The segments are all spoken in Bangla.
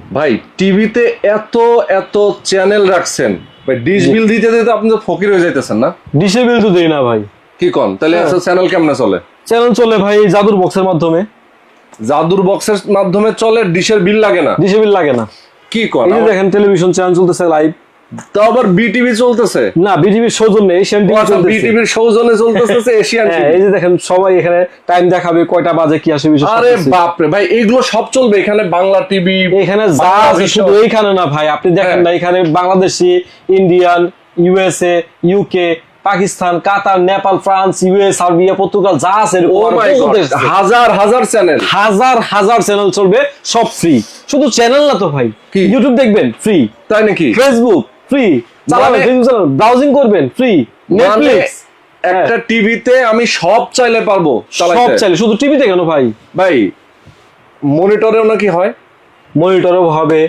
ভাই টিভিতে এত এত চ্যানেল রাখছেন। ভাই ডিশ বিল দিতে দিতে আপনি তো ফকির হয়ে যাইতেছেন না? ডিসে বিল তো দেই না ভাই। কি কোন? তাহলে। চ্যানেল কেমনে চলে? চ্যানেল চলে ভাই এই জাদুর বক্সের মাধ্যমে। জাদুর বক্সের মাধ্যমে চলে ডিশের বিল লাগে না? ডিসে বিল লাগে না। কি কোন? দেখেন টেলিভিশন চ্যানেল চলতেছে লাইভ তো আবার বিটিভি চলতেছে। না বিটিভির সৌজন্যে এশিয়ান টিভি চলতেছে। বিটিভির সৌজনে চলতেছে এশিয়ান হ্যাঁ এই যে দেখেন সবাই এখানে টাইম দেখাবে কয়টা বাজে কি আসে বিশেষ আরে বাপরে ভাই এগুলো সব চলবে এখানে বাংলা টিভি এখানে যা আছে শুধু এইখানে না ভাই আপনি দেখেন হ্যাঁ। না এখানে Bangladeshi Indian USA UK Pakistan Qatar Nepal France US Serbia Portugal যা দেশ আছে। হাজার হাজার চ্যানেল হাজার হাজার চ্যানেল চলবে সব ফ্রি শুধু চ্যানেল না তো ভাই ইউটিউব দেখবেন ফ্রি তাই নাকি? ফেসবুক ফ্রি চালাবেন মানে- ব্রাউজিং করবেন ফ্রি মানে নেটফ্লিক্স একটা টিভিতে আমি সব চাইলে পারব সব চাইলে শুধু টিভিতে কেন ভাই? ভাই মনিটরেও নাকি হয়? মনিটরেও হবে।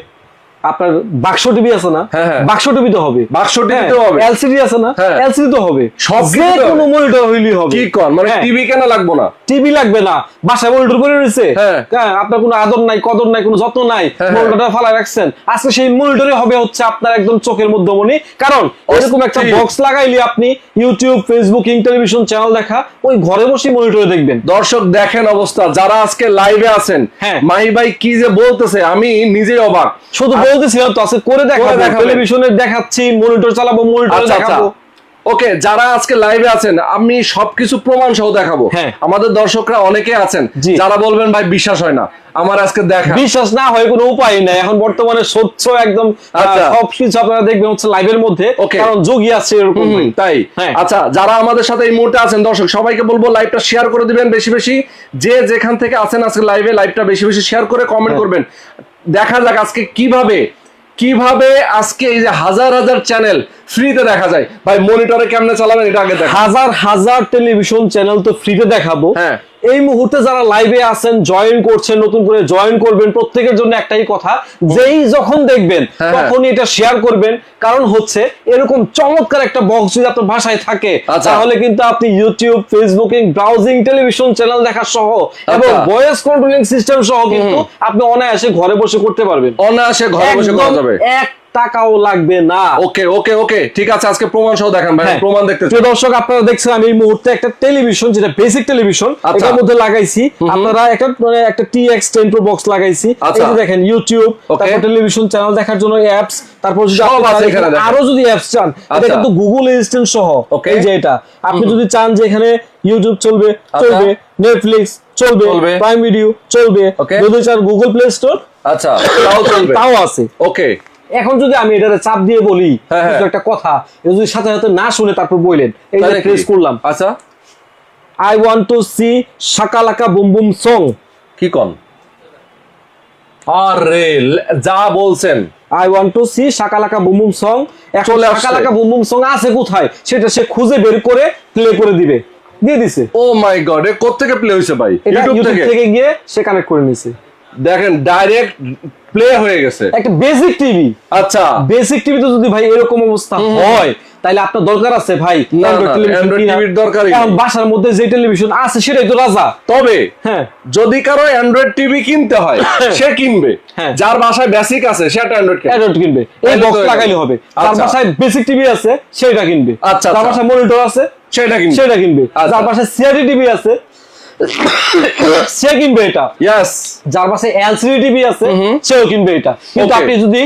আপনার বাক্স টিভি আছে না? হ্যাঁ, হ্যাঁ। বাক্স টিভি তো হবে। বাক্স TV তেও হবে। এলসিডি আছে না? হ্যাঁ। এলসিডি তো হবে। সব যে কোনো মনিটর হইলেই হবে। কি কর মানে হ্যাঁ। টিভি কেন লাগবো না? টিভি লাগবে না। বাসায় মনিটর করে রয়েছে। হ্যাঁ। হ্যাঁ আপনার কোনো আদর নাই কদর নাই কোনো যত্ন নাই। হ্যাঁ, মনিটরটা ফালা রাখছেন। আজকে সেই মনিটরে হবে হচ্ছে আপনার একদম চোখের মধ্যমণি। কারণ এরকম একটা বক্স লাগাইলে আপনি ইউটিউব ফেসবুক ইং টেলিভিশন চ্যানেল দেখা ওই ঘরে বসে মনিটরে দেখবেন। দর্শক দেখেন অবস্থা। যারা আজকে লাইভে আছেন হ্যাঁ। মাহি ভাই কি যে বলতেছে আমি নিজেই অবাক। শুধু বলতেছিলাম তো আজকে করে দেখাবো। টেলিভিশনে দেখাচ্ছি মনিটর চালাবো মনিটর আচ্ছা আচ্ছা। দেখাবো। ওকে যারা আজকে লাইভে আছেন আমি সবকিছু প্রমাণ সহ দেখাবো। হ্যাঁ। আমাদের দর্শকরা অনেকে আছেন যারা বলবেন ভাই বিশ্বাস হয় না আমার আজকে দেখা। বিশ্বাস না হয় কোনো উপায় নাই। এখন বর্তমানে স্বচ্ছ একদম আচ্ছা। সব কিছু আপনারা দেখবেন হচ্ছে লাইভের মধ্যে. কারণ যোগী আছে এরকম তাই। হ্যাঁ। আচ্ছা যারা আমাদের সাথে এই মুহূর্তে আছেন দর্শক সবাইকে বলব লাইভটা শেয়ার করে দিবেন বেশি বেশি। যে যেখান থেকে আছেন আজকে লাইভে লাইভটা বেশি বেশি শেয়ার করে কমেন্ট হ্যাঁ। করবেন। দেখা যাক আজকে কীভাবে কীভাবে আজকে এই যে হাজার হাজার চ্যানেল ফ্রিতে দেখা যায়। ভাই মনিটরে কেমনে চালাবেন এটা আগে দেখ হাজার হাজার টেলিভিশন চ্যানেল তো ফ্রিতে দেখাবো। হ্যাঁ। এই মুহূর্তে যারা লাইভে আছেন জয়েন করছেন নতুন করে জয়েন করবেন প্রত্যেকের জন্য একটাই কথা যেই যখন দেখবেন হ্যাঁ, তখনই এটা শেয়ার করবেন। কারণ হচ্ছে এরকম চমৎকার একটা বক্স যদি আপনার ভাষায় থাকে আচ্ছা। তাহলে কিন্তু আপনি YouTube Facebooking browsing television channel দেখা সহ এবং আচ্ছা। ভয়েস কন্ট্রোলিং সিস্টেম সহ কিন্তু আপনি অনায়াসে ঘরে বসে করতে পারবেন। অনায়াসে ঘরে বসে করা যাবে। এক টাকাও লাগবে না ওকে ওকে ওকে ঠিক আছে আজকে প্রমাণ সহ দেখান ভাই হ্যাঁ। প্রমাণ দেখতে প্রিয় দর্শক আপনারা দেখছেন আমি এই মুহূর্তে একটা টেলিভিশন যেটা বেসিক টেলিভিশন আচ্ছা। এটার মধ্যে লাগাইছি আপনারা একটা মানে একটা টিএক্স টেন প্রো বক্স লাগাইছি এই আচ্ছা। যে দেখেন ইউটিউব তারপর টেলিভিশন চ্যানেল দেখার জন্য অ্যাপস তারপর যদি। আরও যদি অ্যাপস চান এটা আচ্ছা। কিন্তু গুগল অ্যাসিস্ট্যান্ট সহ. এই যে এটা আপনি যদি চান যে এখানে ইউটিউব চলবে চলবে নেটফ্লিক্স চলবে। প্রাইম ভিডিও চলবে. যদি চান গুগল প্লে স্টোর আচ্ছা তাও চলবে তাও আছে ওকে এখন যদি আমি এটাতে চাপ দিয়ে বলি হ্যাঁ, হ্যাঁ। একটা কথা যদি সাথে সাথে না শুনে তারপর বললেন এই যে প্রেস করলাম। আচ্ছা। I want to see Shaka Laka Boom Boom song কি কন? আরে যা বলছেন। I want to see Shaka Laka Boom Boom song এখন শাকালাকা বুম বুম সং আছে কোথায়? সেটা সে খুঁজে বের করে প্লে করে দিবে। দিয়ে দিছে। ও মাই গড এ কোত্থেকে প্লে হয়েছে ভাই? ইউটিউব থেকে? থেকে গিয়ে সে কানেক্ট করে নিছে দেখেন ডাইরেক্ট প্লে হয়ে গেছে। একটা বেসিক টিভি আচ্ছা। বেসিক টিভিতে যদি ভাই এরকম অবস্থা হয় তাহলে আপনার দরকার আছে ভাই না, Android না, television Android কিনা। TV র দরকারই কারণ বাসার মধ্যে যে টেলিভিশন আছে সেটাই তো রাজা। তবে হ্যাঁ। যদি কারও অ্যান্ড্রয়েড টিভি কিনতে হয় সে কিনবে। হ্যাঁ। যার বাসায় বেসিক আছে সে একটা অ্যান্ড্রয়েড কিনবে। কিনবে। এই বক্স লাগাইলে হবে। তার আচ্ছা। বাসায় বেসিক টিভি আছে সেটা কিনবে। আচ্ছা, তার আচ্ছা। বাসায় মনিটর আছে সেটা কিনবে। সেটা কিনবে। আচ্ছা। যার বাসায় সিআরটি টিভি আছে সে কিনবে এটা। ইয়েস যার পাশে এলসিডি টিভি আছে সেও কিনবে এটা। কিন্তু আপনি যদি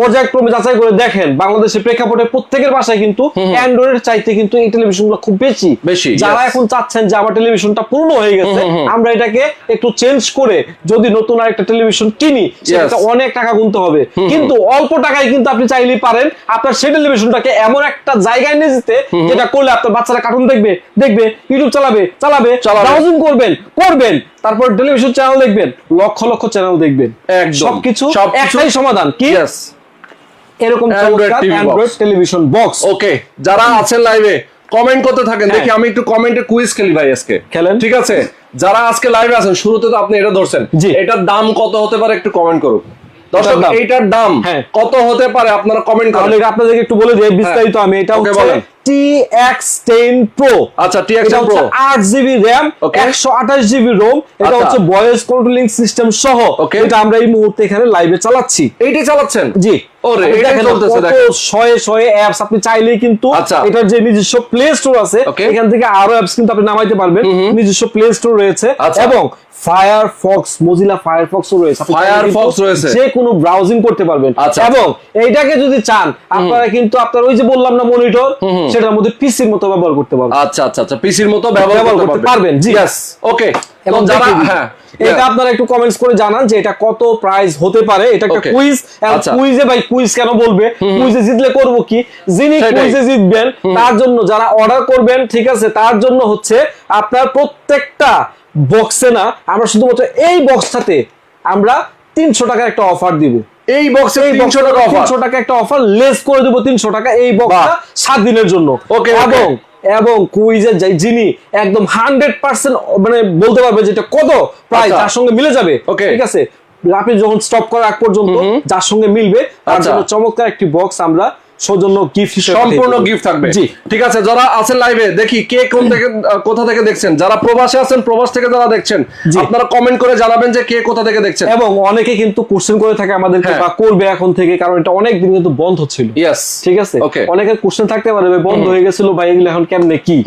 পর্যায়ক্রমে যাচাই করে দেখেন বাংলাদেশের প্রেক্ষাপটে প্রত্যেকের বাসায় কিন্তু অ্যান্ড্রয়েড চাইতে কিন্তু এই টেলিভিশনগুলো খুব বেশি। বেশি, যারা এখন চাচ্ছেন যে আমার টেলিভিশনটা পূর্ণ হয়ে গেছে আমরা এটাকে একটু চেঞ্জ করে যদি নতুন আরেকটা টেলিভিশন কিনি সেটা অনেক টাকা গুনতে হবে। কিন্তু অল্প টাকায় কিন্তু আপনি চাইলেই পারেন আপনার সেই টেলিভিশনটাকে এমন একটা জায়গায় নিয়ে যেতে যেটা করলে আপনার বাচ্চারা কার্টুন দেখবে দেখবে ইউটিউব চালাবে চালাবে। ব্রাউজিং করবেন করবেন তারপর টেলিভিশন চ্যানেল দেখবেন লক্ষ লক্ষ চ্যানেল দেখবেন। সবকিছু একটাই সমাধান কি? এরকম. অ্যান্ড্রয়েড টেলিভিশন বক্স ওকে যারা আছেন লাইভে কমেন্ট করতে থাকেন হ্যাঁ। দেখি আমি একটু কমেন্টে কুইজ খেলি ভাই আজকে খেলেন। ঠিক আছে যারা আজকে লাইভে আছেন শুরুতে তো আপনি এটা ধরছেন। এটার দাম কত হতে পারে একটু কমেন্ট করুন দর্শক দাম? এইটার দাম হ্যাঁ। কত হতে পারে আপনারা কমেন্ট করেন আপনাদেরকে একটু বলে দিই বিস্তারিত আমি এটা প্রো আচ্ছা এটা আঠাশ জিবি রোম এটা আচ্ছা। হচ্ছে ভয়েস কন্ট্রোলিং সিস্টেম সহ এটা আমরা এই মুহূর্তে এখানে লাইভে চালাচ্ছি এইটাই চালাচ্ছেন জি ওরে, এটাই চলতেছে, দেখেন। শয়ে শয়ে অ্যাপস আপনি চাইলেই কিন্তু আচ্ছা। এটার যে নিজস্ব প্লে স্টোর আছে. এখান থেকে আরও অ্যাপস কিন্তু আপনি নামাইতে পারবেন নিজস্ব প্লে স্টোর রয়েছে আচ্ছা। এবং ফায়ারফক্স মজিলা ফায়ারফক্সও রয়েছে। কিন্তু রয়েছে। যে কোনো ব্রাউজিং করতে পারবেন। আচ্ছা। এবং এইটাকে যদি চান আপনারা কিন্তু আপনার ওই যে বললাম না মনিটর সেটার মধ্যে পিসির মতো ব্যবহার করতে পারবেন। আচ্ছা আচ্ছা আচ্ছা পিসির মতো ব্যবহার করতে পারবেন। জি। ওকে এবং যারা হ্যাঁ এটা আপনারা একটু কমেন্টস করে জানান যে এটা কত প্রাইস হতে পারে। এটা একটা কুইজ আচ্ছা। কুইজে ভাই কুইজ কেন বলবে? কুইজে জিতলে করব কি? যিনি কুইজে জিতবেন তার জন্য যারা অর্ডার করবেন ঠিক আছে তার জন্য হচ্ছে আপনার প্রত্যেকটা বক্সে না আমরা শুধুমাত্র এই বক্সটাতে আমরা তিনশো টাকার একটা অফার দিব। এই বক্সে এই 300 টাকা অফার তিনশো টাকা একটা অফার লেস করে দেবো তিনশো টাকা এই বক্সটা সাত দিনের জন্য। Okay. এবং এবং কুইজের যিনি একদম হান্ড্রেড পার্সেন্ট মানে বলতে পারবে যেটা কত প্রাইস আচ্ছা। তার সঙ্গে মিলে যাবে। ওকে ঠিক আছে? আপনি যখন স্টপ করার আগ পর্যন্ত যার সঙ্গে মিলবে তার আচ্ছা। জন্য চমৎকার একটি বক্স আমরা সৌজন্য গিফট সম্পূর্ণ গিফট থাকবে। ঠিক আছে যারা আছেন লাইভে দেখি কে কোন থেকে কোথা থেকে দেখছেন? যারা প্রবাসে আছেন প্রবাস থেকে যারা দেখছেন আপনারা কমেন্ট করে জানাবেন যে কে কোথা থেকে দেখছেন। এবং অনেকে কিন্তু কোশ্চেন করে থাকে আমাদেরকে হ্যাঁ। বা করবে এখন থেকে কারণ এটা অনেক দিন কিন্তু বন্ধ ছিল। ইয়েস ঠিক আছে? অনেকের কোশ্চেন থাকতে পারে বন্ধ হয়ে গেছিল ভাই এগুলো এখন কেমনে কি?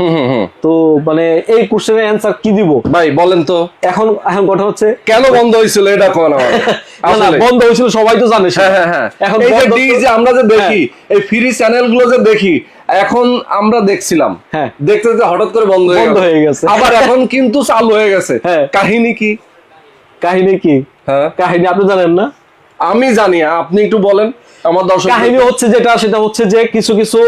তো মানে এই কোশ্চেনের অ্যান্সার কি দিব? ভাই বলেন তো। এখন এখন কথা হচ্ছে কেন বন্ধ হয়েছিল এটা কোন? বন্ধ হয়েছিল সবাই তো জানে হ্যাঁ হ্যাঁ হ্যাঁ। এখন আমরা যে দেখি এই ফ্রি চ্যানেলগুলো যে দেখি এখন আমরা দেখছিলাম। হ্যাঁ। দেখতে দেখতে হঠাৎ করে বন্ধ হয়ে হয়ে গেছে। আবার এখন কিন্তু চালু হয়ে গেছে। হ্যাঁ। কাহিনী কি? কাহিনী কি? হ্যাঁ। কাহিনী আপনি জানেন না? আমি জানি আপনি একটু বলেন। আমার দর্শক কাহিনী হচ্ছে যেটা সেটা হচ্ছে যে কিছু কিছু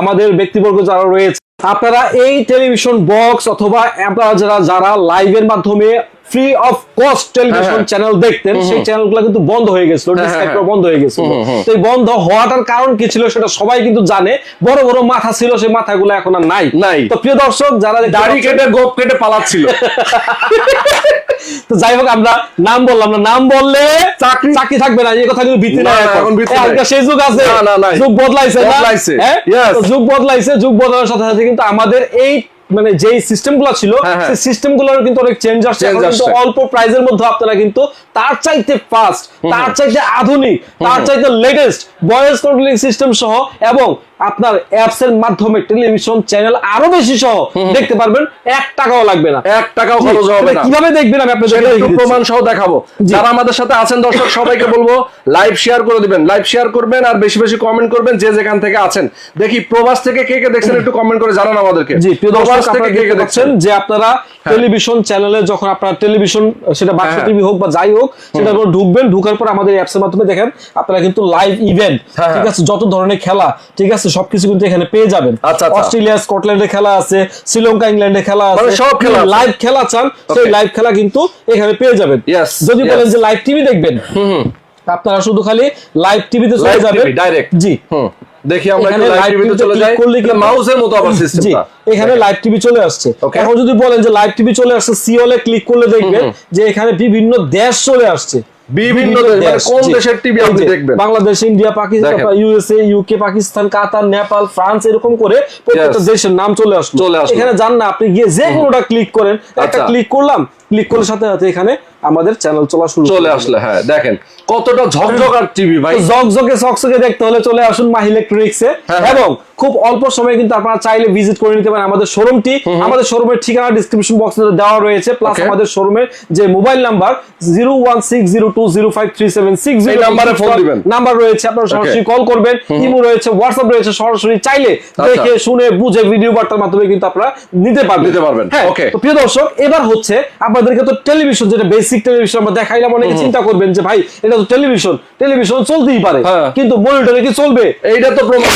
আমাদের ব্যক্তিবর্গ যারা রয়েছে আপনারা এই টেলিভিশন বক্স অথবা আপনারা যারা যারা লাইভের মাধ্যমে ফ্রি অফ কস্ট টেলিভিশন হ্যাঁ। চ্যানেল দেখতেন সেই চ্যানেলগুলো কিন্তু বন্ধ হয়ে গেছিল হ্যাঁ, হ্যাঁ। বন্ধ হয়ে গেছিল তো এই বন্ধ হওয়াটার কারণ কি ছিল সেটা সবাই কিন্তু জানে বড় বড় মাথা ছিল সেই মাথাগুলো এখন আর নাই নাই। তো প্রিয় দর্শক যারা দাড়ি কেটে গোপ কেটে পালাচ্ছিল তো যাই হোক আমরা নাম বললাম না নাম বললে চাকরি- চাকরি থাকবে না এই কথা কিন্তু ভিত্তি না, এখন। ভিত্তি নাই। সেই যুগ আছে না, না, নাই। যুগ বদলাইছে না? বদলাইছে। হ্যাঁ? তো যুগ বদলাইছে যুগ বদলানোর সাথে সাথে কিন্তু আমাদের এই মানে যে সিস্টেমগুলো ছিল হ্যাঁ, হ্যাঁ। সেই সিস্টেমগুলোর কিন্তু অনেক চেঞ্জ আসছে। কিন্তু অল্প প্রাইজের মধ্যে আপনারা কিন্তু তার চাইতে ফাস্ট তার চাইতে আধুনিক তার চাইতে লেটেস্ট ভয়েস কন্ট্রোলিং সিস্টেম সহ এবং আপনার অ্যাপস এর মাধ্যমে টেলিভিশন চ্যানেল আরও বেশি সহ দেখতে পারবেন। এক টাকাও লাগবে না। এক টাকাও খরচ হবে না। কীভাবে দেখবেন আমি আপনাদের একটু প্রমাণ সহ দেখাবো। যারা আমাদের সাথে আছেন দর্শক সবাইকে বলব লাইভ শেয়ার করে দিবেন। লাইভ শেয়ার করবেন আর বেশি বেশি কমেন্ট করবেন যে যেখান থেকে আছেন। দেখি প্রবাস থেকে কে কে দেখছেন একটু কমেন্ট করে জানান আমাদেরকে। জি প্রবাস থেকে কে কে দেখছেন? যে আপনারা টেলিভিশন চ্যানেলে যখন আপনারা টেলিভিশন সেটা বাক্স হ্যাঁ। টিভি হোক বা যাই হোক সেটা উপর ঢুকবেন ঢুকার পর আমাদের অ্যাপস এর মাধ্যমে দেখেন আপনারা কিন্তু লাইভ ইভেন্ট হ্যাঁ, ঠিক হ্যাঁ। আছে যত ধরনের খেলা ঠিক আছে সবকিছু কিন্তু এখানে পেয়ে যাবেন। আচ্ছা, আচ্ছা। অস্ট্রেলিয়া স্কটল্যান্ডে খেলা আছে শ্রীলঙ্কা ইংল্যান্ডে খেলা আছে। মানে সব খেলা লাইভ খেলা চান সেই লাইভ খেলা কিন্তু এখানে পেয়ে যাবেন। যদি বলেন যে লাইভ টিভি দেখবেন আপনারা শুধু খালি লাইভ টিভিতে চলে যাবেন। Direct। জি। হুম। দেখি আমরা একটু লাইভ চলে যাই। করলে কিন্তু- মাউসের মতো আবার সিস্টেমটা এখানে লাইভ টিভি চলে আসছে। এখন যদি বলেন যে লাইভ টিভি চলে আসছে সিওলে ক্লিক করলে দেখবেন যে এখানে বিভিন্ন দেশ চলে আসছে। বিভিন্ন দেশ, মানে কোন দেশের এই আপনি দেখবেন? Bangladesh India Pakistan USA UK Pakistan Qatar Nepal France এরকম করে প্রত্যেকটা দেশের নাম চলে আসলো। আসলো। এখানে যান না আপনি গিয়ে যে কোনোটা ক্লিক করেন। একটা আচ্ছা। ক্লিক করলাম ক্লিক করার সাথে সাথে এখানে আমাদের চ্যানেল চলা শুরু চলে আসলে হ্যাঁ দেখেন কতটা ঝকঝকার টিভি ভাই। সকসকে দেখতে হলে চলে আসুন ইলেকট্রনিক্সে হ্যাঁ, হ্যাঁ। এবং খুব অল্প সময়ে কিন্তু আপনারা চাইলে ভিজিট করে নিতে পারেন আমাদের শোরুমটি আমাদের শোরুমের ঠিকানা ডিসক্রিপশন বক্সে দেওয়া রয়েছে প্লাস আমাদের শোরুমের যে মোবাইল নাম্বার এই নাম্বারে ফোন দিবেন। নাম্বার রয়েছে আপনারা সরাসরি কল করবেন। ইমো রয়েছে হোয়াটসঅ্যাপ রয়েছে সরাসরি চাইলে দেখে শুনে বুঝে ভিডিও বার্তার মাধ্যমে কিন্তু আপনারা নিতে পারবেন। নিতে পারবেন। হ্যাঁ Okay. তো প্রিয় দর্শক এবার হচ্ছে আপনাদেরকে তো টেলিভিশন যেটা বেসিক টেলিভিশন আমরা দেখাইলাম অনেকে চিন্তা করবেন যে ভাই এটা তো টেলিভিশন টেলিভিশন চলতেই পারে হ্যাঁ। কিন্তু মনিটরে কি চলবে? এইটা তো প্রমাণ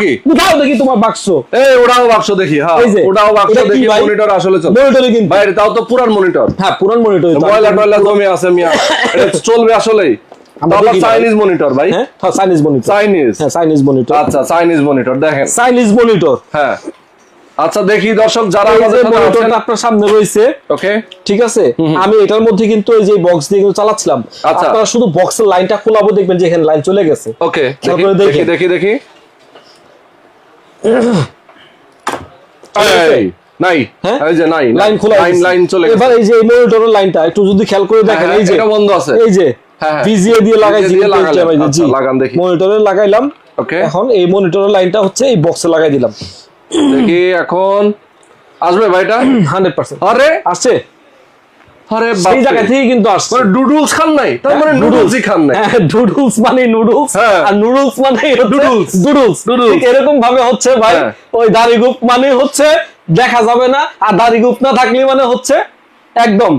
কি? কোথাও দেখি তোমার বাক্স। এই ওটাও বাক্স দেখি হ্যাঁ। ওটাও বাক্স দেখি মনিটর আসলে চলে মনিটরে কিন্তু। বাইরে তাও তো পুরান মনিটর হ্যাঁ পুরান মনিটর ময়লা টয়লা জমে আছে মিয়া। এটা চলবে আসলেই। ভাই। চাইনিজ মনিটর ভাই। হ্যাঁ চাইনিজ মনিটর চাইনিজ হ্যাঁ চাইনিজ মনিটর আচ্ছা চাইনিজ মনিটর দেখেন। চাইনিজ মনিটর হ্যাঁ। আচ্ছা দেখি দর্শক যারা আমাদের মনিটরটা আপনার সামনে রয়েছে ওকে। ঠিক আছে? আমি এটার মধ্যে কিন্তু এই যে বক্স দিয়ে কিন্তু চালাচ্ছিলাম। আচ্ছা। আপনারা শুধু বক্সের লাইনটা খোলাবো দেখবেন যে এখানে লাইন চলে গেছে। ওকে দেখি দেখি দেখি নাই। হ্যাঁ? এই যে নাই লাইন খোলা লাইন লাইন চলে গেছে। এবার এই যে মনিটরের লাইনটা একটু যদি খেয়াল করে দেখেন হ্যাঁ, এই যে এটা বন্ধ আছে। এই যে হ্যাঁ, হ্যাঁ। ভিজিএ দিয়ে লাগাইছি আচ্ছা, লাগান দেখি। মনিটরে লাগাইলাম। ওকে। এখন এই মনিটরের লাইনটা হচ্ছে এই বক্সে লাগাই দিলাম। দেখি এখন আসবে ভাইটা? Hundred percent. আরে? আসছে। আরে সেই জায়গা থেকে কিন্তু আসছে। মানে ডুডলস খান নাই? তার মানে নুডলসই খান নাই। নুডলস মানে নুডলস। হ্যাঁ। আর নুডলস মানে. এরকম ভাবে হচ্ছে ভাই। হ্যাঁ। ওই দাড়ি গুপ মানে হচ্ছে দেখা যাবে না। আর দাড়ি গুপ না থাকলে মানে হচ্ছে একদম.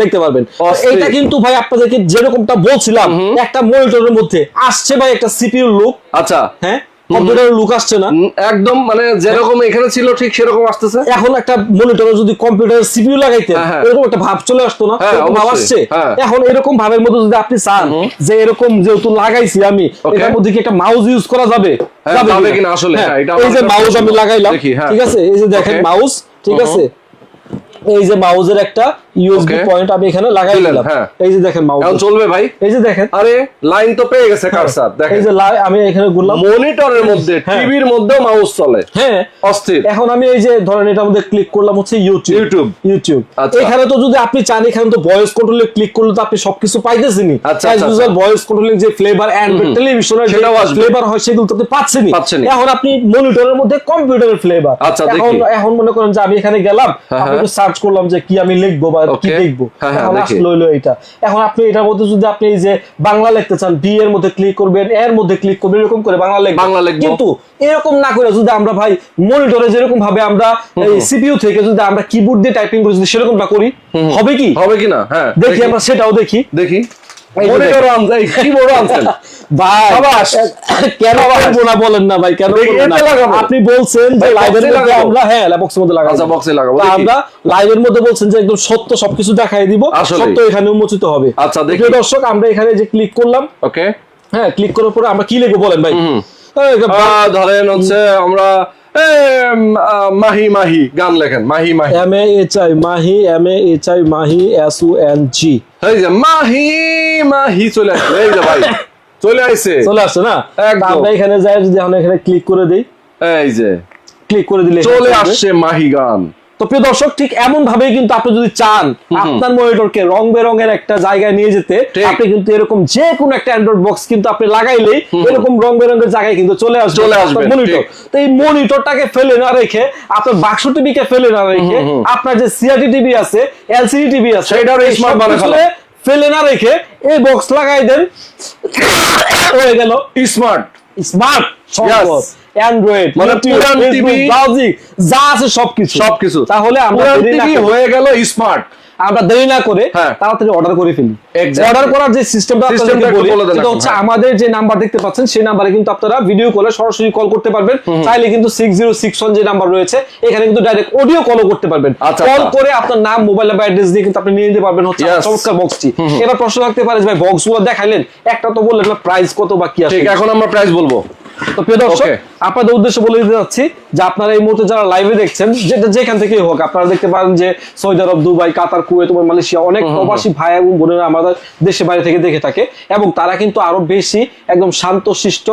দেখতে পারবেন। এইটা কিন্তু ভাই আপনাদেরকে যেরকমটা বলছিলাম একটা মনিটরের মধ্যে আসছে ভাই একটা সিপিইউ লুক। আচ্ছা। হ্যাঁ? কম্পিউটারের লুক আসছে না? একদম মানে যেরকম এখানে ছিল ঠিক সেরকম আসতেছে। এখন একটা মনিটরে যদি কম্পিউটারের সিপিইউ লাগাইতেন। এরকম একটা ভাব চলে আসতো না? ভাব আসছে। এখন এরকম ভাবের মধ্যে যদি আপনি চান যে এরকম যেহেতু লাগাইছি আমি. এটার মধ্যে কি একটা মাউস ইউজ করা যাবে? হ্যাঁ, যাবে কিনা? আসলে, হ্যাঁ, হ্যাঁ, এই যে মাউস আমি লাগাইলাম। ঠিক আছে? এই যে দেখেন মাউস ঠিক আছে? এই যে মাউসের একটা ইউএসবি পয়েন্ট আমি এখানে লাগাই দিলাম। হ্যাঁ। এই যে দেখেন মাউস এখন চলবে ভাই। এই যে দেখেন। আরে লাইন তো পেয়ে গেছে কারসার এই যে আমি এখানে ঘুরলাম মনিটরের মধ্যে হ্যাঁ। টিভির মধ্যেও মাউস চলে। হ্যাঁ। অস্থির। এখন আমি এই যে ধরেন এটার মধ্যে ক্লিক করলাম হচ্ছে ইউটিউব ইউটিউব। ইউটিউব আচ্ছা। এখানে তো যদি আপনি চান এখানে তো ভয়েস কন্ট্রোলে ক্লিক করলে তো আপনি সবকিছু পাইতেছেনই। আচ্ছা, আচ্ছা, ভয়েস কন্ট্রোলিং যে ফ্লেভার অ্যান্ড্রয়েড টেলিভিশনের যে। ফ্লেভার হয় সেগুলো তো আপনি পাচ্ছেনই। এখন আপনি মনিটরের মধ্যে কম্পিউটারের ফ্লেভার আচ্ছা, এখন এখন মনে করেন যে আমি এখানে গেলাম হ্যাঁ, আমি হ্যাঁ। সার্চ করলাম যে কি আমি লিখব বা কি দেখব? হ্যাঁ, হ্যাঁ, এটা এখন আপনি এটার মধ্যে যদি আপনি এই যে বাংলা লিখতে চান বি এর মধ্যে ক্লিক করবেন এর মধ্যে ক্লিক করবেন এরকম করে বাংলা লিখবেন। বাংলা। কিন্তু এরকম না করে যদি আমরা ভাই মনিটরে যেরকম ভাবে আমরা সিপিইউ থেকে যদি আমরা কিবোর্ড দিয়ে টাইপিং করে যদি সেরকমটা করি হবে কি? হবে কিনা হ্যাঁ দেখি আমরা সেটাও দেখি। দেখি। মনিটর আনছেন কিবোর্ড আনছেন। ভাই সাবাস। কেন করব না বলেন না ভাই কেন দেখি, করব না? এতে লাগাবো। আপনি বলছেন যে লাইভের মধ্যে আমরা হ্যাঁ বক্সের মধ্যে লাগাবো। আচ্ছা, box লাগাবো, আমরা লাইভের মধ্যে বলছেন যে একদম সত্য সবকিছু দেখাই দিব সত্য এখানে উন্মোচিত হবে। আচ্ছা, দেখি। দর্শক আমরা এখানে যে ক্লিক করলাম ওকে হ্যাঁ ক্লিক করার পরে আমরা কি লিখব বলেন ভাই? ধরেন হচ্ছে আমরা মাহি মাহি গান লেখেন Mahi Mahi. M A H I Mahi M A H I Mahi S U N G এই যে মাহি মাহি চলে এই যে ভাই। চলে আইছে। চলে আসছে না? আমরা এখানে যাই যদি আমরা এখানে ক্লিক করে দিই। এই যে। ক্লিক করে দিলে চলে আসছে মাহি গান। তো প্রিয় দর্শক ঠিক এমন ভাবেই কিন্তু আপনি যদি চান আপনার মনিটরকে রং বেরঙের একটা জায়গায় নিয়ে যেতে আপনি কিন্তু এরকম যে কোনো একটা অ্যান্ড্রয়েড বক্স কিন্তু আপনি লাগাইলেই এরকম রং বেরঙের জায়গায় কিন্তু চলে আসবে চলে আসবে, মনিটর তো এই মনিটরটাকে ফেলে না রেখে আপনার বাক্স টিভিকে ফেলে না রেখে আপনার যে সিআরটি টিভি আছে এলসিডি টিভি আছে smart বানায় সবকিছুরে ফেলা। না রেখে এই বক্স লাগাই দেন। হয়ে গেল। Smart smart. অ্যান্ড্রয়েড মানে পুরান টিভি যা আছে সবকিছু। সবকিছু। তাহলে আমরা হয়ে গেল স্মার্ট আমরা দেরি না করে হ্যাঁ। তাড়াতাড়ি অর্ডার করে ফেলি। অর্ডার করার যে সিস্টেমটা সেটা হচ্ছে। আমাদের যে নাম্বার দেখতে পাচ্ছেন সেই নাম্বারে কিন্তু আপনারা ভিডিও কলে সরাসরি কল করতে পারবেন। চাইলে কিন্তু সিক্স জিরো সিক্স ওয়ান যে নাম্বার রয়েছে এখানে কিন্তু ডাইরেক্ট অডিও কলও করতে পারবেন। আচ্ছা, কল আচ্ছা। করে আপনার নাম মোবাইল নাম্বার অ্যাড্রেস দিয়ে কিন্তু আপনি নিয়ে নিতে পারবেন হচ্ছে. চমৎকার বক্সটি এবার প্রশ্ন থাকতে পারে যে ভাই বক্সগুলো দেখাইলেন একটা তো বললেন প্রাইস কত বা কি আছে ঠিক এখন আমরা প্রাইস বলব। তো প্রিয় দর্শক আপনাদের উদ্দেশ্য বলে দিতে যাচ্ছি যে আপনারা এই মুহূর্তে যারা লাইভে দেখছেন যেটা যেখান থেকেই হোক আপনারা দেখতে পারেন যে Saudi Arab Dubai Qatar Kuwait এবং মালয়েশিয়া অনেক প্রবাসী ভাই এবং বোনেরা আমাদের দেশে বাইরে থেকে দেখে থাকে এবং তারা কিন্তু আরও বেশি একদম শান্তশিষ্ট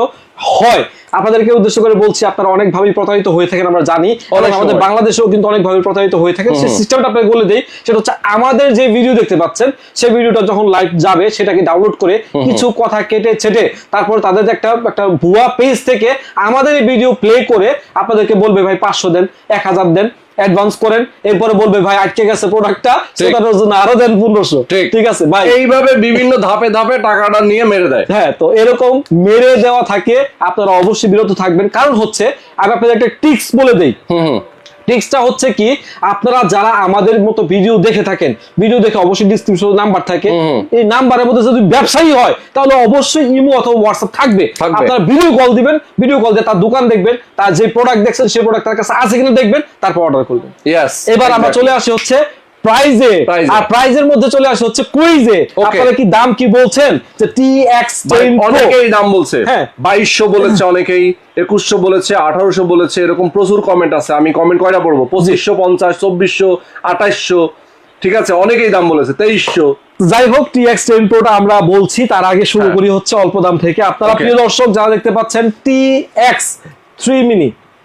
হয়। আপনাদেরকে উদ্দেশ্য করে বলছি আপনারা অনেক ভাবে প্রতারিত হয়ে থাকেন আমরা জানি। আমাদের বাংলাদেশেও কিন্তু অনেক ভাবে প্রতারিত হয়ে থাকে সেই সিস্টেমটা আপনাকে বলে দেই সেটা হচ্ছে আমাদের যে ভিডিও দেখতে পাচ্ছেন সেই ভিডিওটা যখন লাইভ যাবে সেটাকে ডাউনলোড করে কিছু কথা কেটে ছেটে তারপর তাদের একটা একটা ভুয়া পেজ থেকে আমাদের এই ভিডিও প্লে করে আপনাদেরকে বলবে ভাই পাঁচশো দেন এক হাজার দেন। অ্যাডভান্স করেন এরপরে বলবে ভাই আটকে গেছে প্রোডাক্টটা সেটার জন্য আরও দেন পনেরোশো। ঠিক। আছে ভাই। এইভাবে বিভিন্ন ধাপে ধাপে টাকাটা নিয়ে মেরে দেয়। হ্যাঁ তো এরকম মেরে দেওয়া থাকে আপনারা অবশ্যই বিরত থাকবেন। কারণ হচ্ছে আমি আপনাদের একটা টিক্স বলে দেই। হুম। টিক্সটা হচ্ছে কি আপনারা যারা আমাদের মতো ভিডিও দেখে থাকেন ভিডিও দেখে অবশ্যই ডিসক্রিপশন নাম্বার থাকে। এই নাম্বারের মধ্যে যদি ব্যবসায়ী হয় তাহলে অবশ্যই ইমো অথবা হোয়াটসঅ্যাপ থাকবে। থাকবে। আপনারা ভিডিও কল দিবেন ভিডিও কল দিয়ে তার দোকান দেখবেন তার যে প্রোডাক্ট দেখছেন সেই প্রোডাক্ট তার কাছে আছে কিনা দেখবেন তারপর অর্ডার করবেন। ইয়েস এবার আমরা চলে আসি হচ্ছে প্রাইজে আর প্রাইজের মধ্যে চলে আসি হচ্ছে কুইজে আপনারা কি দাম কি বলছেন? যে টি এক্স টেন অনেকেই দাম বলছে। হ্যাঁ। বাইশশো বলেছে অনেকেই একুশশো বলেছে আঠারোশো বলেছে এরকম প্রচুর কমেন্ট আছে। আমি কমেন্ট কয়টা পড়ব? পঁচিশশো পঞ্চাশ চব্বিশশো আঠাইশশো ঠিক আছে? অনেকেই দাম বলেছে তেইশশো। যাই হোক টি এক্স টেন প্রোটা আমরা বলছি তার আগে শুরু হ্যাঁ। করি হচ্ছে অল্প দাম থেকে। আপনারা প্রিয় দর্শক যারা দেখতে পাচ্ছেন T X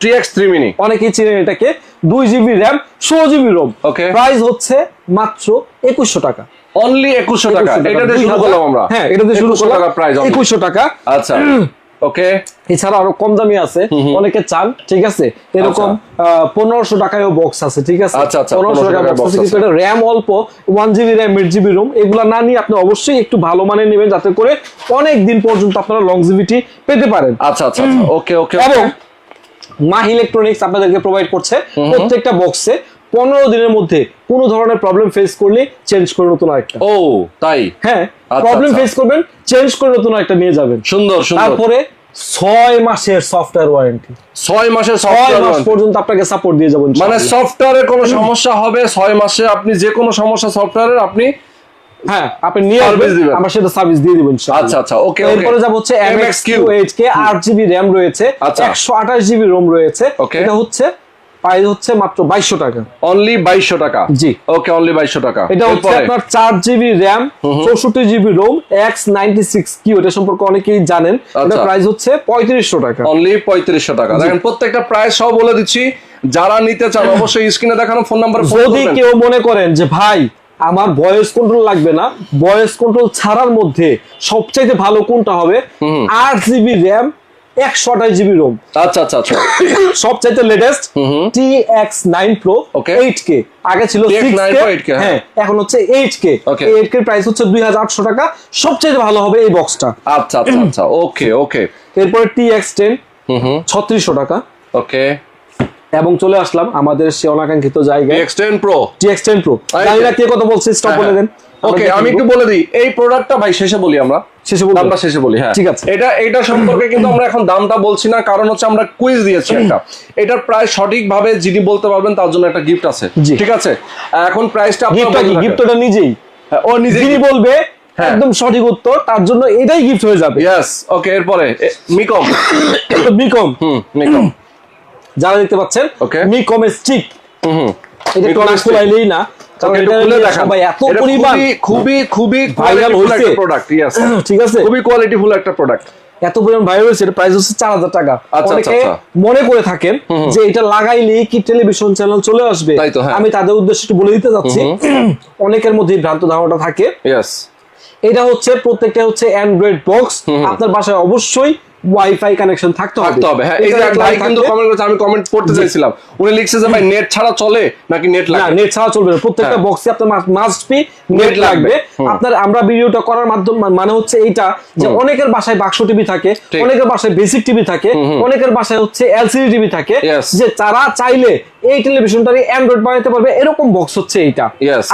three mini three mini অনেকেই চিনেন এটাকে। দুই জিবি র্যাম ষোলো জিবি রোম Okay. প্রাইস হচ্ছে মাত্র একুশশো টাকা। অনলি একুশশো টাকা। এটা দিয়ে শুরু করলাম আমরা। হ্যাঁ এটা দিয়ে শুরু করলাম। প্রাইস একুশশো টাকা। আচ্ছা। ওকে এছাড়া আরও কম দামি আছে। অনেকে চান ঠিক আছে? এরকম পনেরোশো টাকায়ও বক্স আছে ঠিক আছে? আচ্ছা, আচ্ছা, পনেরোশো টাকা টাকায় বক্স আছে। কিন্তু এটা র্যাম অল্প one GB RAM eight GB ROM এগুলা না নিয়ে আপনি অবশ্যই একটু ভালো মানের নেবেন যাতে করে অনেক দিন পর্যন্ত আপনারা লংজিভিটি পেতে পারেন। আচ্ছা আচ্ছা ওকে ওকে এবং মাহ ইলেকট্রনিক্স আপনাদেরকে প্রোভাইড করছে প্রত্যেকটা বক্সে পনেরো দিনের মধ্যে কোনো ধরনের প্রবলেম ফেস করলে চেঞ্জ করে নতুন আরেকটা। ও তাই? হ্যাঁ আচ্ছা, প্রবলেম আচ্ছা। ফেস করবেন চেঞ্জ করে নতুন আরেকটা নিয়ে যাবেন। সুন্দর সুন্দর। তারপরে ছয় মাসের সফটওয়্যার ওয়ারেন্টি ছয় মাসের ছয় মাস পর্যন্ত আপনাকে সাপোর্ট দিয়ে যাবেন মানে সফটওয়্যারের কোনো সমস্যা হবে? ছয় মাসে আপনি যে কোনো সমস্যা সফটওয়্যারের আপনি হ্যাঁ আপনি নিয়ে আসবেন আমরা সেটা সার্ভিস দিয়ে দিবেন ইনশাআল্লাহ। আচ্ছা, আচ্ছা, okay, এরপরে যাব হচ্ছে MXQ MXQ HK 8 GB RAM রয়েছে আচ্ছা। 128 জিবি ROM রয়েছে। এটা হচ্ছে প্রাইস হচ্ছে মাত্র 2200 টাকা। অনলি বাইশশো টাকা? জি। ওকে অনলি বাইশশো টাকা। এটা হচ্ছে আপনার চার জিবি র্যাম চৌষট্টি GB ROM X ninety six কি ওটা সম্পর্কে অনেকেই জানেন। এটা আচ্ছা। প্রাইস হচ্ছে পঁয়ত্রিশশো টাকা। অনলি পঁয়ত্রিশশো টাকা। দেখেন প্রত্যেকটা প্রাইস সব বলে দিচ্ছি যারা নিতে চান অবশ্যই স্ক্রিনে দেখানো ফোন নাম্বার যদি কেউ মনে করেন যে ভাই আমার ভয়েস কন্ট্রোল লাগবে না। ভয়েস কন্ট্রোল ছাড়ার মধ্যে সবচাইতে ভালো কোনটা হবে? আট জিবি র্যাম একশো আঠাশ জিবি রোম আচ্ছা আচ্ছা আচ্ছা। সবচাইতে latest T X nine pro. Eight K আগে ছিল TX9 সিক্স Pro 8K, হ্যাঁ। হ্যাঁ এখন হচ্ছে eight K. Eight K price হচ্ছে দুই হাজার আটশো টাকা। সবচাইতে ভালো হবে এই বক্সটা আচ্ছা আচ্ছা আচ্ছা। ওকে ওকে এরপরে টি এক্স টেন ছত্রিশশো টাকা। ওকে এবং চলে আসলাম আমাদের সে অনাকাঙ্ক্ষিত জায়গায় X ten pro T X ten pro জানি না কে কথা বলছে স্টপ বলে দেন। ওকে আমি একটু বলে দিই এই প্রোডাক্টটা ভাই শেষে বলি আমরা। শেষে বলব। দামটা শেষে বলি হ্যাঁ। ঠিক আছে। এটা এটা সম্পর্কে কিন্তু আমরা এখন দামটা বলছি না কারণ হচ্ছে আমরা কুইজ দিয়েছি একটা। এটার প্রায় সঠিকভাবে যিনি বলতে পারবেন তার জন্য একটা গিফট আছে। ঠিক আছে? এখন প্রাইসটা গিফটটা কি? গিফট ওটা নিজেই? ও নিজে যিনি বলবে হ্যাঁ। একদম সঠিক উত্তর তার জন্য এটাই গিফট হয়ে যাবে। ইয়েস ওকে এরপরে মিকম মিকম হুম মিকম যারা দেখতে পাচ্ছেন Okay. মিকম স্টিক হুম হুম। এটা না খোলাইলেই না খুবই খুবই ভাইরাল হয়েছে। প্রোডাক্ট ঠিক আছে। খুবই কোয়ালিটিফুল একটা প্রোডাক্ট এত পরিমাণ ভাইরাল হয়েছে এটা প্রাইস হচ্ছে চার হাজার টাকা। আচ্ছা, অনেকে আচ্ছা। মনে করে থাকেন যে এটা লাগাইলেই কি টেলিভিশন চ্যানেল চলে আসবে? হ্যাঁ। আমি তাদের উদ্দেশ্যে একটু বলে দিতে যাচ্ছি। অনেকের মধ্যে ভ্রান্ত ধারণাটা থাকে। এটা হচ্ছে প্রত্যেকটা হচ্ছে অ্যান্ড্রয়েড বক্স আপনার বাসায় অবশ্যই ওয়াইফাই কানেকশন থাকতে হবে। থাকতে হবে হ্যাঁ এই যে ভাই কিন্তু কমেন্ট করেছে আমি কমেন্ট পড়তে চাইছিলাম। উনি লিখছে যে ভাই নেট ছাড়া চলে নাকি নেট না নেট ছাড়া চলবে না। প্রত্যেকটা হ্যাঁ। বক্সে আপনার মাস্ট বি নেট লাগবে। লাগবে। আপনার আমরা ভিডিওটা করার মাধ্যম মানে হচ্ছে এইটা যে অনেকের বাসায় বাক্স টিভি থাকে অনেকের বাসায় বেসিক টিভি থাকে অনেকের বাসায় হচ্ছে এলসিডি টিভি থাকে যে তারা চাইলে এই টেলিভিশনটারই অ্যান্ড্রয়েড বানাতে পারবে এরকম বক্স হচ্ছে এইটা।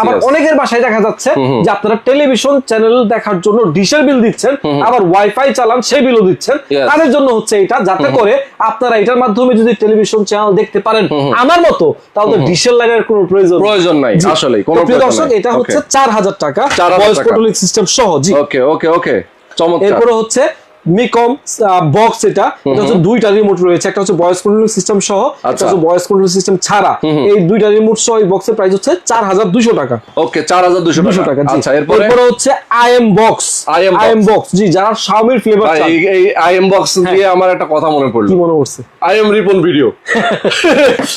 আবার অনেকের বাসায় দেখা যাচ্ছে যে আপনারা টেলিভিশন চ্যানেল দেখার জন্য ডিশের বিল দিচ্ছেন আবার ওয়াইফাই চালান সেই বিলও দিচ্ছেন। তাদের জন্য হচ্ছে এটা যাতে করে আপনারা এটার মাধ্যমে যদি টেলিভিশন চ্যানেল দেখতে পারেন আমার মতো তাহলে ডিশের লাইনের কোনো প্রয়োজন প্রয়োজন নাই আসলে কোনো দর্শক এটা হচ্ছে Okay. চার হাজার টাকা 4,000 ভয়েস কন্ট্রোলিং সিস্টেম সহ জি। ওকে ওকে ওকে চমৎকার। এরপরে হচ্ছে মিকম বক্স এটা এটা হচ্ছে দুইটা রিমোট রয়েছে একটা হচ্ছে ভয়েস কন্ট্রোলিং সিস্টেম সহ একটা আচ্ছা। হচ্ছে ভয়েস কন্ট্রোলিং সিস্টেম ছাড়া। এই দুইটা রিমোট সহ এই বক্সের প্রাইস হচ্ছে চার হাজার দুইশো টাকা। ওকে চার হাজার দুশো দুশো টাকা। আচ্ছা এরপরে? এরপরে হচ্ছে I M box IM box। I M box জি যারা শাওমির ফ্লেভার ভাই, এই এই আই এম বক্স দিয়ে আমার একটা কথা মনে পড়ল। কি মনে করছে আই এম রিপন ভিডিও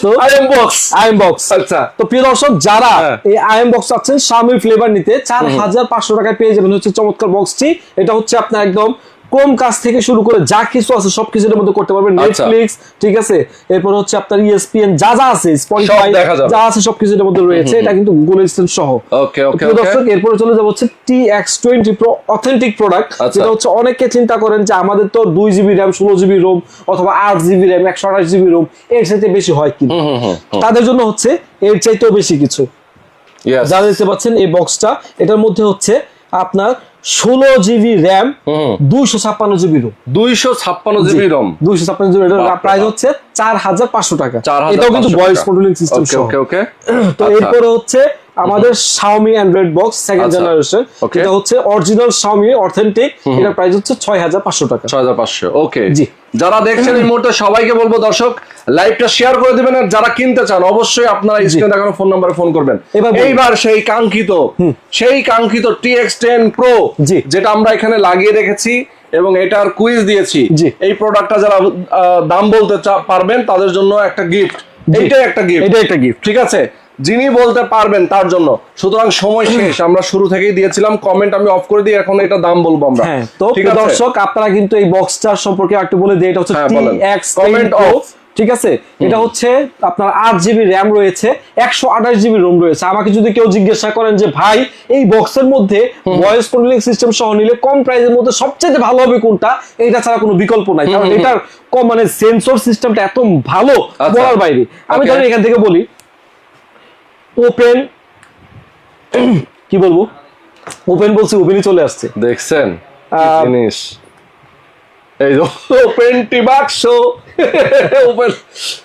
তো I M box I M box আচ্ছা। তো প্রিয় দর্শক যারা হ্যাঁ। এই আইএম বক্স চাচ্ছেন স্বামী ফ্লেভার নিতে চার হাজার পাঁচশো টাকায় পেয়ে যাবেন হচ্ছে চমৎকার বক্সটি এটা হচ্ছে আপনার একদম কম কাজ থেকে শুরু করে যা কিছু আছে সবকিছুর মধ্যে করতে পারবেন আচ্ছা। নেটফ্লিক্স ঠিক আছে? এরপর হচ্ছে আপনার E ইএসপিএন যা যা আছে স্পটিফাই। যা আছে সবকিছুর মধ্যে রয়েছে। এটা কিন্তু গুগল অ্যাসিস্ট্যান্ট সহ। ওকে ওকে দর্শক এরপরে চলে যাব হচ্ছে T X twenty pro authentic product আচ্ছা। যেটা হচ্ছে অনেকে চিন্তা করেন যে আমাদের তো দুই জিবি র্যাম ষোলো জিবি রোম অথবা আট জিবি র্যাম একশো আঠাশ জিবি রোম এর চাইতে বেশি হয় কি? তাদের জন্য হচ্ছে এর চাইতেও বেশি কিছু। যা দেখতে পাচ্ছেন এই বক্সটা এটার মধ্যে হচ্ছে আপনার ষোলো জিবি র্যাম দুইশো ছাপ্পান্ন জিবি রোম। দুইশো ছাপ্পান্ন জিবি রোম। দুইশো ছাপ্পান্ন জিবি প্রাইস হচ্ছে চার হাজার পাঁচশো টাকা। এটাও কিন্তু voice controlling system okay okay তো এরপরে হচ্ছে আমাদের শাওমি অ্যান্ড্রয়েড বক্স সেকেন্ড আচ্ছা। জেনারেশন. এটা হচ্ছে অরিজিনাল Xiaomi অথেন্টিক এটার প্রাইস হচ্ছে ছয় হাজার পাঁচশো টাকা। ছয় হাজার পাঁচশো ওকে। জি। যারা দেখছেন এই মুহূর্তে সবাইকে বলব দর্শক লাইভটা শেয়ার করে দিবেন আর যারা কিনতে চান অবশ্যই আপনারা স্ক্রিনে দেখানো ফোন নাম্বারে ফোন করবেন। এইবার সেই কাঙ্ক্ষিত সেই কাঙ্ক্ষিত টিএক্স টেন প্রো। যেটা আমরা এখানে লাগিয়ে রেখেছি এবং এটার কুইজ দিয়েছি। এই প্রোডাক্টটা যারা দাম বলতে পারবেন তাদের জন্য একটা গিফট এইটাই একটা গিফট এটা একটা গিফট ঠিক আছে? যিনি বলতে পারবেন তার জন্য। সুতরাং সময় শেষ। আমরা শুরু থেকেই দিয়েছিলাম কমেন্ট আমি অফ করে দিই এখন এটা দাম বলব আমরা। হ্যাঁ তো ঠিক আছে? দর্শক আপনারা কিন্তু এই বক্সটার সম্পর্কে একটু বলে দিই এটা হচ্ছে এক্স Comment off. ঠিক আছে? এটা হচ্ছে আপনার আট জিবি র্যাম রয়েছে একশো আঠাশ জিবি রোম রয়েছে। আমাকে যদি কেউ জিজ্ঞাসা করেন যে ভাই এই বক্সের মধ্যে ভয়েস কন্ট্রোলিং সিস্টেম সহ নিলে কম প্রাইসের মধ্যে সবচেয়ে ভালো হবে কোনটা? এটা ছাড়া কোনো বিকল্প নাই। কারণ এটার কম মানে সেন্সর সিস্টেমটা এত ভালো আচ্ছা। বলার বাইরে। আমি তাহলে এখান থেকে বলি ওপেন কি বলব? ওপেন বলছি ওপেনই চলে আসছে। দেখছেন? জিনিস? এই ওপেন টি বাক্স। ওপেন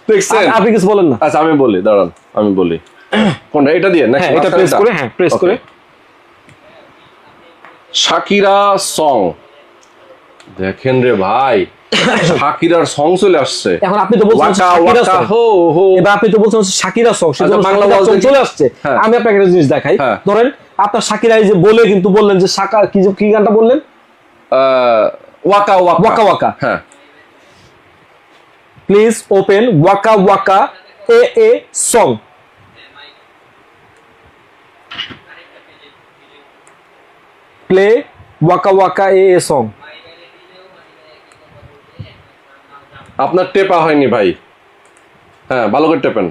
দেখছেন? আপনি কিছু বলেন না। আচ্ছা আমি বলি দাঁড়ান আমি বলি। কোনটা এটা দিয়ে? নাকি হ্যাঁ এটা প্রেস করে হ্যাঁ প্রেস করে। Shakira song. দেখেন রে ভাই শাকিরার সং চলে আসছে। এখন আপনি তো বলছেন শাকিরা হো হো। এবার আপনি তো বলছেন শাকিরা সং সেজন্য আচ্ছা, বাংলা? চলে আসছে। হ্যাঁ। আমি আপনাকে একটা জিনিস দেখাই। হ্যাঁ। ধরেন আপনার শাকিরা এই যে বলে কিন্তু বললেন যে শাকা কি কি গানটা বললেন? Waka waka. Waka waka. হ্যাঁ। Please open waka waka eh eh song play waka waka eh eh song আপনার টেপা হয়নি ভাই। হ্যাঁ ভালো করে টেপেন।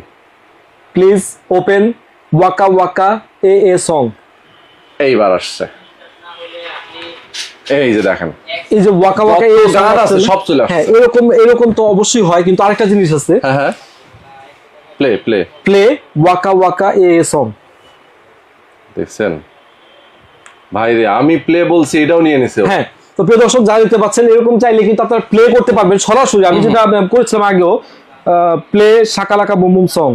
Please open waka waka eh eh song এইবার আসছে। এই যে দেখেন। এই যে ওয়াকা ওয়াকা এ গান আছে সব চলে আসছে। হ্যাঁ এরকম এরকম তো অবশ্যই হয় কিন্তু আরেকটা জিনিস আছে। হ্যাঁ হ্যাঁ। Play play play waka waka eh eh song দেখছেন? ভাই রে আমি প্লে বলছি এটাও নিয়ে নিছে হ্যাঁ তো প্রিয় দর্শক যা দেখতে পাচ্ছেন এরকম চাইলে কিন্তু আপনারা প্লে করতে পারবেন সরাসরি। আমি যেটা করেছিলাম আগেও play shakalaka boom boom song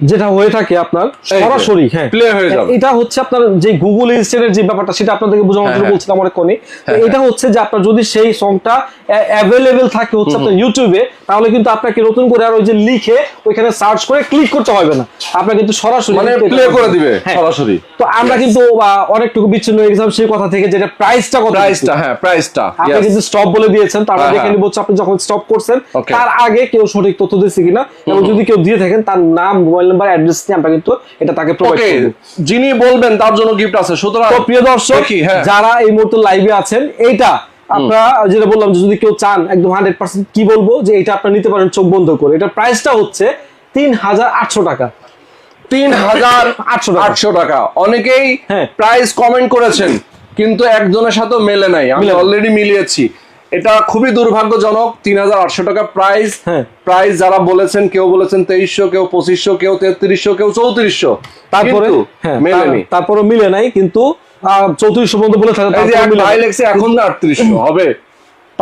যেটা হয়ে থাকে আপনার সরাসরি হ্যাঁ। play হয়ে যাবে। এটা হচ্ছে আপনার যে গুগল ইনস্টেন্টের যে ব্যাপারটা সেটা আপনাদেরকে বোঝানোর হ্যাঁ, জন্য হ্যাঁ। বলছিলাম অনেকক্ষণে তো এটা হচ্ছে যে আপনার যদি সেই সংটা অ্যাভেলেবেল থাকে হচ্ছে আপনার ইউটিউবে তাহলে কিন্তু আপনাকে নতুন করে আর ওই যে লিখে ওইখানে সার্চ করে ক্লিক করতে হবে না। আপনার কিন্তু সরাসরি মানে প্লে করে দিবে হ্যাঁ। সরাসরি। তো আমরা কিন্তু অনেকটুকু বিচ্ছিন্ন হয়ে গেছিলাম সেই কথা থেকে যেটা প্রাইসটা কত প্রাইসটা হ্যাঁ প্রাইসটা আপনি কিন্তু স্টপ বলে দিয়েছেন তো আমরা হ্যাঁ, দেখে হ্যাঁ। নিব আপনি যখন স্টপ করছেন তার আগে কেউ সঠিক তথ্য দিচ্ছে কিনা এবং যদি কেউ দিয়ে থাকেন তার নাম মোবাইল নাম্বার অ্যাড্রেস নিয়ে আমরা কিন্তু এটা তাকে প্রোভাইড করব। যিনি বলবেন তার জন্য গিফট আছে সুতরাং তো প্রিয় দর্শক হ্যাঁ। যারা এই মুহূর্তে লাইভে আছেন এইটা আপনারা যেটা বললাম যে যদি কেউ চান একদম হান্ড্রেড পার্সেন্ট কি বলব যে এটা আপনারা নিতে পারেন চোখ বন্ধ করে। এটা প্রাইসটা হচ্ছে তিন হাজার আটশো টাকা। তিন হাজার আটশো টাকা। আটশো টাকা। অনেকেই হ্যাঁ। প্রাইস কমেন্ট করেছেন কিন্তু একজনের সাথে মেলে নাই। আমি অলরেডি মিলিয়েছি। এটা খুবই দুর্ভাগ্যজনক তিন হাজার আটশো টাকা প্রাইস হ্যাঁ। প্রাইস যারা বলেছেন কেউ বলেছেন তেইশশো কেউ পঁচিশশো কেউ তেত্রিশশো কেউ চৌত্রিশশো। তারপরে হ্যাঁ মেলেনি তার- তারপরে মিলে নাই কিন্তু চৌত্রিশশো পর্যন্ত বলে থাকে এখন না আটত্রিশশো হবে।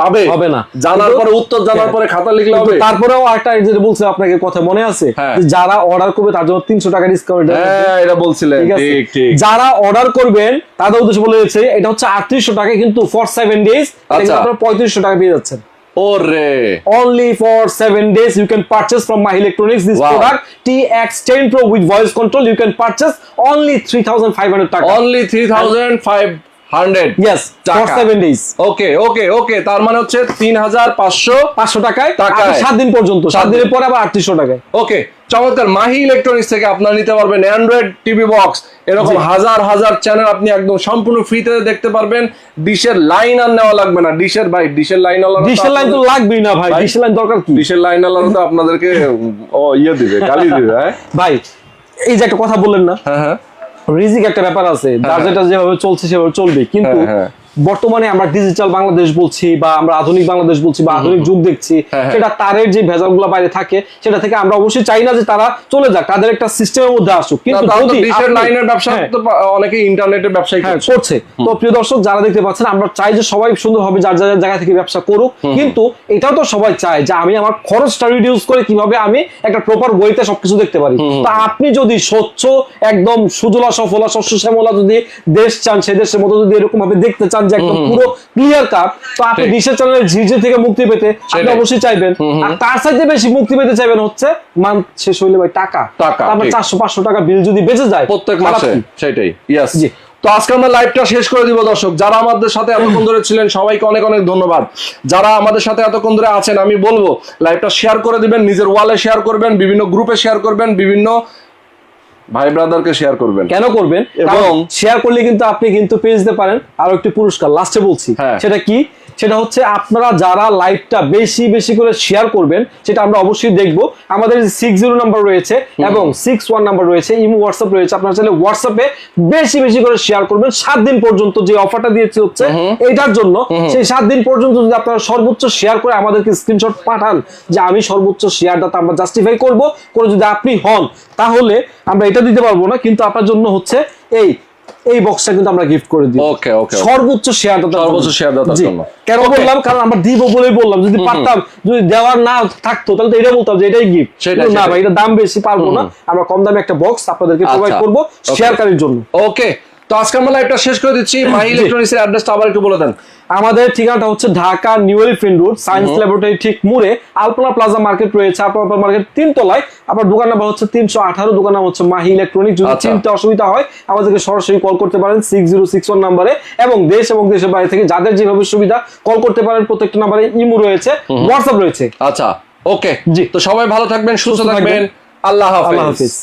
পাবে হবে না। জানার পরে উত্তর জানার হ্যাঁ। পরে খাতা লিখলে হবে তারপরেও একটা যেটা বলছে আপনাকে কথা মনে আছে হ্যাঁ। যারা অর্ডার করবে তার জন্য তিনশো টাকা ডিসকাউন্ট হ্যাঁ এটা বলছিলেন ঠিক ঠিক ঠিক যারা অর্ডার করবেন তাদের উদ্দেশ্যে বলে দিচ্ছে এটা হচ্ছে আটত্রিশশো টাকা কিন্তু ফর সেভেন ডেজ আচ্ছা। আপনারা পঁয়ত্রিশশো টাকা পেয়ে যাচ্ছেন ওরে only for seven days you can purchase from my electronics this Wow. product tx10 pro with voice control you can purchase only 3500 টাকা only three thousand five hundred for টাকা। seven days okay okay okay তার মানে হচ্ছে তিন হাজার পাঁচশো পাঁচশো টাকায়। আপনি সাত দিন পর্যন্ত সাত দিনের পরে আবার আটত্রিশশো টাকায়। ওকে চমৎকার। মাহি ইলেকট্রনিক্স থেকে আপনারা নিতে পারবেন অ্যান্ড্রয়েড টিভি বক্স এরকম হাজার হাজার চ্যানেল আপনি একদম সম্পূর্ণ ফ্রিতে দেখতে পারবেন। ডিশের লাইন আর নেওয়া লাগবে না। ডিশের ভাই ডিশের লাইন আলাদা ডিশের লাইন তো লাগবেই না ভাই। ডিশের লাইন দরকার কি? ডিশের লাইন আলাদা তো আপনাদেরকে ও ইয়ে দিবে গালি দিবে হ্যাঁ? ভাই এই যে একটা কথা বললেন না? হ্যাঁ হ্যাঁ। রিজিক একটা ব্যাপার আছে যার যেটা যেভাবে চলছে সেভাবে চলবে কিন্তু হ্যাঁ, হ্যাঁ। বর্তমানে আমরা ডিজিটাল বাংলাদেশ বলছি বা আমরা আধুনিক বাংলাদেশ বলছি বা আধুনিক যুগ দেখছি হ্যাঁ, হ্যাঁ। সেটা তারের যে ভেজালগুলো বাইরে থাকে সেটা থেকে আমরা অবশ্যই চাই না যে তারা চলে যাক তাদের একটা সিস্টেমের মধ্যে আসুক। কিন্তু লাইনের ব্যবসা হ্যাঁ, অনেকে ইন্টারনেটের ব্যবসায়ী করছে। তো প্রিয় দর্শক যারা দেখতে পাচ্ছেন আমরা চাই যে সবাই সুন্দরভাবে যার যার জায়গা থেকে ব্যবসা করুক। কিন্তু এটাও তো সবাই চায় যে আমি আমার খরচটা রিডিউস করে কীভাবে আমি একটা প্রপার বইতে সবকিছু দেখতে পারি। তা আপনি যদি স্বচ্ছ একদম সুজলা সফলা শস্য শ্যামলা যদি দেশ চান সে দেশের মতো যদি এরকম ভাবে দেখতে চান যে একদম পুরো ক্লিয়ার কাট তো আপনি। চ্যানেলের ঝিঝে থেকে মুক্তি পেতে আপনি অবশ্যই চাইবেন। আর তার বেশি মুক্তি পেতে চাইবেন হচ্ছে মান্থ শেষ হইলে ভাই টাকা। টাকা, তারপর চারশো পাঁচশো টাকা বিল যদি বেঁচে যায় প্রত্যেক মাসে সেটাই। ইয়াস জি। তো আজকে আমরা লাইভটা শেষ করে দিব দর্শক। যারা আমাদের সাথে এতক্ষণ ধরে ছিলেন সবাইকে অনেক অনেক ধন্যবাদ। যারা আমাদের সাথে এতক্ষণ ধরে আছেন আমি বলব লাইভটা শেয়ার করে দিবেন নিজের ওয়ালে শেয়ার করবেন বিভিন্ন গ্রুপে শেয়ার করবেন বিভিন্ন ভাই ব্রাদারকে শেয়ার করবেন। কেন করবেন? এবং শেয়ার করলে কিন্তু আপনি কিন্তু পেয়ে যেতে পারেন আরও একটি পুরস্কার। লাস্টে বলছি হ্যাঁ। সেটা কি? সেটা হচ্ছে আপনারা যারা লাইভটা বেশি বেশি করে শেয়ার করবেন সেটা আমরা অবশ্যই দেখব। আমাদের সিক্স জিরো নাম্বার রয়েছে এবং সিক্স ওয়ান নাম্বার রয়েছে ইমো হোয়াটসঅ্যাপ রয়েছে। আপনারা চাইলে হোয়াটসঅ্যাপে বেশি বেশি করে শেয়ার করবেন। সাত দিন পর্যন্ত যে অফারটা দিয়েছে হচ্ছে এইটার জন্য সেই সাত দিন পর্যন্ত যদি আপনারা সর্বোচ্চ শেয়ার করে আমাদেরকে স্ক্রিনশট পাঠান যে আমি সর্বোচ্চ শেয়ারটা আমরা জাস্টিফাই করব করে যদি আপনি হন তাহলে আমরা এটা দিতে পারব না। কিন্তু আপনার জন্য হচ্ছে এই এই বক্সটা কিন্তু আমরা গিফট করে দিই। ওকে okay. সর্বোচ্চ শেয়ার দাতা সর্বোচ্চ শেয়ার দাতার জন্য। কেন বললাম? কারণ আমরা দিব বলেই বললাম। যদি পারতাম যদি দেওয়ার না থাকতো তাহলে তো এটা বলতাম যে এটাই গিফট সেটা না ভাই এটা দাম বেশি পারব না। আমরা কম দামে একটা বক্স আপনাদেরকে প্রোভাইড করব. শেয়ারকারীর জন্য। ওকে তো আজকে আমরা লাইভটা শেষ করে দিচ্ছি। মাই ইলেকট্রনিক্স এর অ্যাড্রেসটা আবার একটু বলে দেন। আমাদের ঠিকানাটা হচ্ছে Dhaka new elephant road science laboratory ঠিক মুড়ে আলপনা প্লাজা মার্কেট রয়েছে আলপনা মার্কেট তিন তলায় আপনার দোকান নাম্বার হচ্ছে তিনশো আঠারো দোকান নাম হচ্ছে মাহি ইলেকট্রনিক যদি আচ্ছা। চিনতে অসুবিধা হয় আমাদেরকে সরাসরি কল করতে পারেন সিক্স জিরো সিক্স ওয়ান নাম্বারে। এবং দেশ এবং দেশের বাইরে থেকে যাদের যেভাবে সুবিধা কল করতে পারেন প্রত্যেকটা নাম্বারে ইমো রয়েছে হোয়াটসঅ্যাপ রয়েছে। আচ্ছা ওকে জি। তো সবাই ভালো থাকবেন সুস্থ থাকবেন। আল্লাহ হাফিজ।